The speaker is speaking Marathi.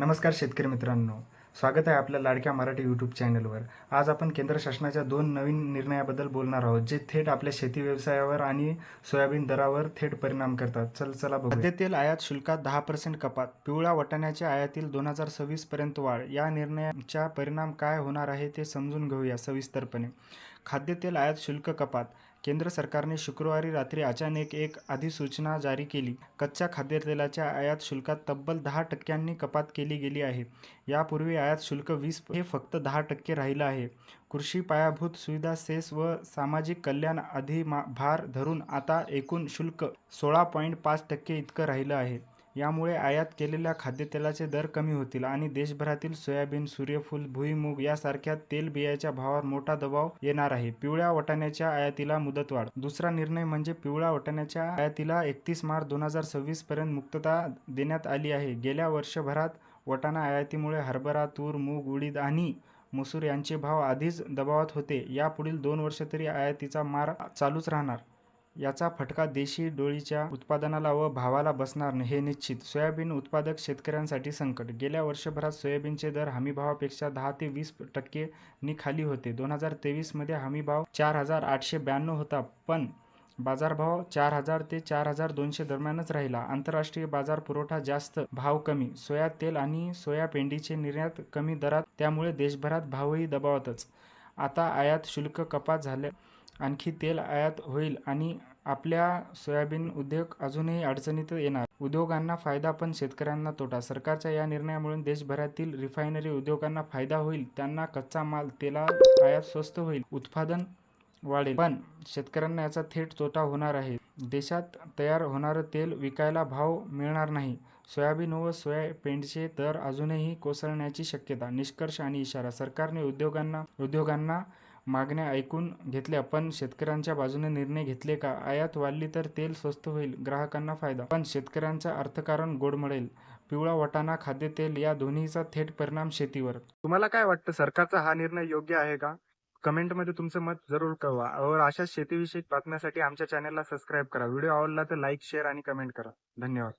नमस्कार शेतकरी मित्रांनो. स्वागत आहे आपल्या लाडक्या मराठी यूट्यूब चॅनलवर आज आपण केंद्र शासनाच्या दोन नवीन निर्णयाबद्दल बोलणार आहोत जे थेट आपल्या शेती व्यवसायावर आणि सोयाबीन दरावर थेट परिणाम करतात. चल चला बघू खाद्यतेल आयात शुल्कात दहा पर्सेंट कपात. पिवळ्या वाटाण्याच्या आयातील दोन हजार सव्वीस पर्यंत वाढ. या निर्णयाचा परिणाम काय होणार आहे ते समजून घेऊया सविस्तरपणे. खाद्यतेल आयात शुल्क कपात. केंद्र सरकारने शुक्रवारी रात्री अचानक एक अधिसूचना जारी केली. कच्च्या खाद्यतेलाच्या आयात शुल्कात तब्बल दहा टक्क्यांनी कपात केली गेली आहे. यापूर्वी आयात शुल्क वीस हे फक्त दहा टक्के राहिलं आहे. कृषी पायाभूत सुविधा सेस व सामाजिक कल्याण अधिमा भार धरून आता एकूण शुल्क सोळा पॉईंट पाच टक्के इतकं राहिलं आहे. यामुळे आयात केलेल्या खाद्यतेलाचे दर कमी होतील आणि देशभरातील सोयाबीन सूर्यफूल भुईमूग यासारख्या तेलबियाच्या भावावर मोठा दबाव येणार आहे. पिवळ्या वाटाण्याच्या आयातीला मुदतवाढ. दुसरा निर्णय म्हणजे पिवळ्या वाटाण्याच्या आयातीला एकतीस मार्च दोन हजार सव्वीस पर्यंत मुक्तता देण्यात आली आहे. गेल्या वर्षभरात वाटाणा आयातीमुळे हरभरा तूर मूग उडीद आणि मसूर यांचे भाव आधीच दबावात होते. यापुढील दोन वर्ष तरी आयातीचा मार चालूच राहणार. याचा फटका देशी डोळीच्या उत्पादनाला व भावाला बसणार नाही हे निश्चित. सोयाबीन उत्पादक शेतकऱ्यांसाठी संकट. गेल्या वर्षभरात सोयाबीनचे दर हमीभावापेक्षा दहा ते वीस टक्केनी खाली होते. दोन हजार तेवीसमध्ये हमीभाव चार हजार आठशे ब्याण्णव होता पण बाजारभाव चार हजार ते चार हजार दोनशे दरम्यानच राहिला. आंतरराष्ट्रीय बाजार पुरवठा जास्त भाव कमी. सोया तेल आणि सोया पेंडीचे निर्यात कमी दरात त्यामुळे देशभरात भावही दबावातच. आता आयात शुल्क कपात झाले आणखी तेल आयात होईल आणि आपल्या सोयाबीन उद्योग अजूनही अडचणीत येणार. उद्योगांना फायदा पण शेतकऱ्यांना तोटा. सरकारच्या या निर्णयामुळे देशभरातील रिफायनरी उद्योगांना फायदा होईल. त्यांना कच्चा माल तेला आयात स्वस्त होईल. उत्पादन वाढेल. पण शेतकऱ्यांना याचा थेट तोटा होणार आहे. देशात तयार होणारं तेल विकायला भाव मिळणार नाही. सोयाबीन व पेंडचे दर अजूनही कोसळण्याची शक्यता निष्कर्ष आणि इशारा. सरकारने उद्योगांना उद्योगांना मागण्या ऐकून घेतल्या पण शेतकऱ्यांच्या बाजूने निर्णय घेतले का? आयात वाढली तर तेल स्वस्त होईल ग्राहकांना फायदा. पण शेतकऱ्यांचं अर्थकारण गोडमळेल पिवळा वटाणा खाद्यतेल या दोन्हीचा थेट परिणाम शेतीवर. तुम्हाला काय वाटतं? सरकारचा हा निर्णय योग्य आहे का? कमेंटमध्ये तुमचं मत जरूर कळवा. और अशा शेतीविषयक बातम्यासाठी आमच्या चॅनलला सबस्क्राईब करा. व्हिडिओ आवडला तर लाईक शेअर आणि कमेंट करा. धन्यवाद.